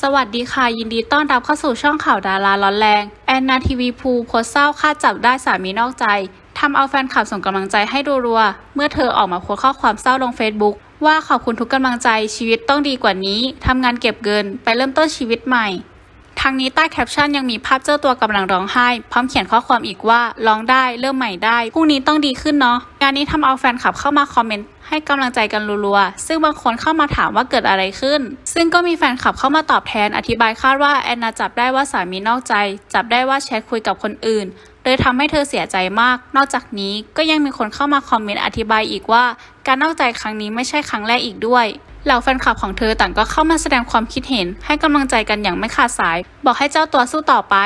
สวัสดีค่ะ ยินดีต้อนรับเข้าสู่ช่องข่าวดาราร้อนแรง แอนนาทีวีภูโพสเศร้าค่าจับได้สามีนอกใจทำเอาแฟนคลับส่งกำลังใจให้รัวๆ เมื่อเธอออกมาโพสต์ข้อความเศร้าลงเฟซบุ๊กว่าขอบคุณทุกกำลังใจชีวิตต้องดีกว่านี้ทำงานเก็บเงิน ไปเริ่มต้นชีวิตใหม่ ทางนี้ใต้แคปชั่นยังมีภาพเจ้าตัวกำลังร้องไห้ พร้อมเขียนข้อความอีกว่าร้องได้เริ่มใหม่ได้พรุ่งนี้ต้องดีขึ้นเนาะงานนี้ทำเอาแฟนคลับเข้ามาคอมเมนต์ให้กำลังใจกันรัวๆ ซึ่งบางคนเข้ามาถามว่าเกิดอะไรขึ้น ซึ่งก็มีแฟนคลับเข้ามาตอบแทนอธิบายคาดว่าแอนนาจับได้ว่าสามีนอกใจ จับได้ว่าแชทคุยกับคนอื่นเลยทำให้เธอเสียใจมาก นอกจากนี้ก็ยังมีคนเข้ามาคอมเมนต์อธิบายอีกว่า การนอกใจครั้งนี้ไม่ใช่ครั้งแรกอีกด้วย เหล่าแฟนคลับของเธอต่างก็เข้ามาแสดงความคิดเห็นให้กำลังใจกันอย่างไม่ขาดสาย บอกให้เจ้าตัวสู้ต่อไป